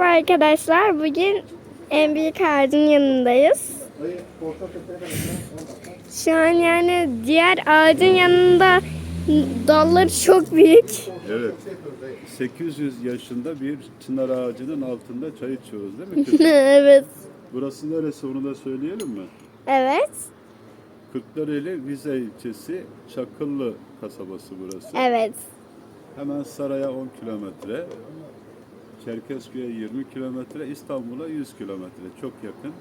Merhaba arkadaşlar. Bugün en büyük ağacın yanındayız. Şu an yani diğer ağacın yanında dalları çok büyük. Evet. 800 yaşında bir çınar ağacının altında çay içiyoruz değil mi kızım? evet. Burası neresi onu da söyleyelim mi? Evet. Kırklareli Vize ilçesi Çakıllı kasabası burası. Evet. Hemen Saray'a 10 kilometre, Çerkezköy'e 20 kilometre, İstanbul'a 100 kilometre. Çok yakın.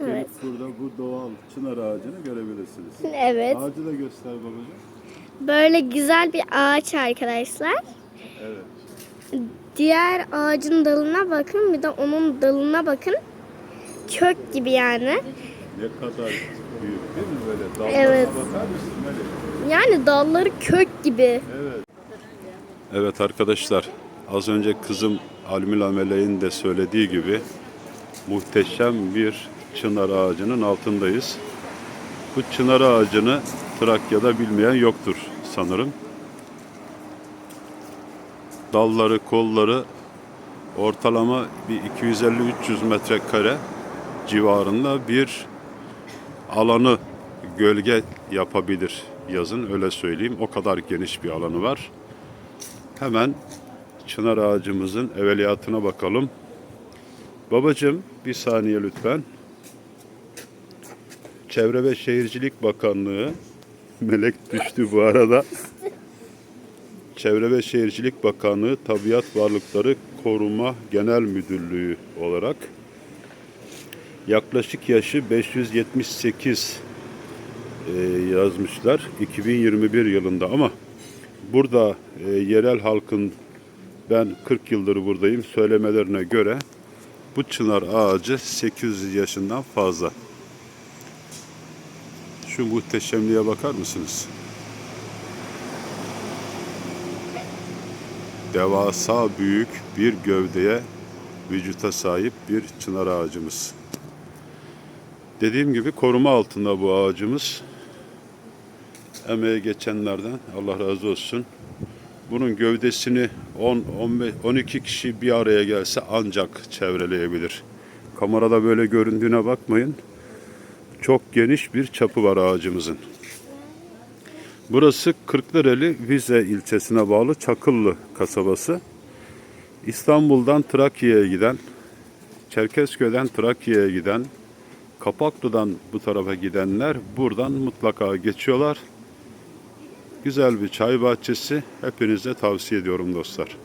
Evet. Gelip burada bu doğal çınar ağacını görebilirsiniz. Evet. Ağacı da göster babacığım. Böyle güzel bir ağaç arkadaşlar. Evet. Diğer ağacın dalına bakın bir de onun dalına bakın. Kök gibi yani. Ne kadar büyük değil mi böyle? Dallarına Evet. bakar mısın Melek? Yani dalları kök gibi. Evet. Evet arkadaşlar, az önce kızım Almila Meleğin de söylediği gibi muhteşem bir çınar ağacının altındayız. Bu çınar ağacını Trakya'da bilmeyen yoktur sanırım. Dalları, kolları ortalama bir 250-300 metrekare civarında bir alanı gölge yapabilir yazın öyle söyleyeyim. O kadar geniş bir alanı var. Hemen çınar ağacımızın evveliyatına bakalım. Babacım bir saniye lütfen. Çevre ve Şehircilik Bakanlığı melek düştü bu arada. Çevre ve Şehircilik Bakanlığı Tabiat Varlıkları Koruma Genel Müdürlüğü olarak yaklaşık yaşı 578 e, yazmışlar 2021 yılında ama burada e, yerel halkın ben 40 yıldır buradayım söylemelerine göre bu çınar ağacı 800 yaşından fazla. Şu muhteşemliğe bakar mısınız? Devasa büyük bir gövdeye vücuta sahip bir çınar ağacımız. Dediğim gibi koruma altında bu ağacımız. Emeğe geçenlerden Allah razı olsun. Bunun gövdesini 10 15 12 kişi bir araya gelse ancak çevreleyebilir. Kamerada böyle göründüğüne bakmayın. Çok geniş bir çapı var ağacımızın. Burası Kırklareli Vize ilçesine bağlı Çakıllı kasabası. İstanbul'dan Trakya'ya giden, Çerkezköy'den Trakya'ya giden, Kapaklı'dan bu tarafa gidenler buradan mutlaka geçiyorlar. Güzel bir çay bahçesi. Hepinize tavsiye ediyorum dostlar.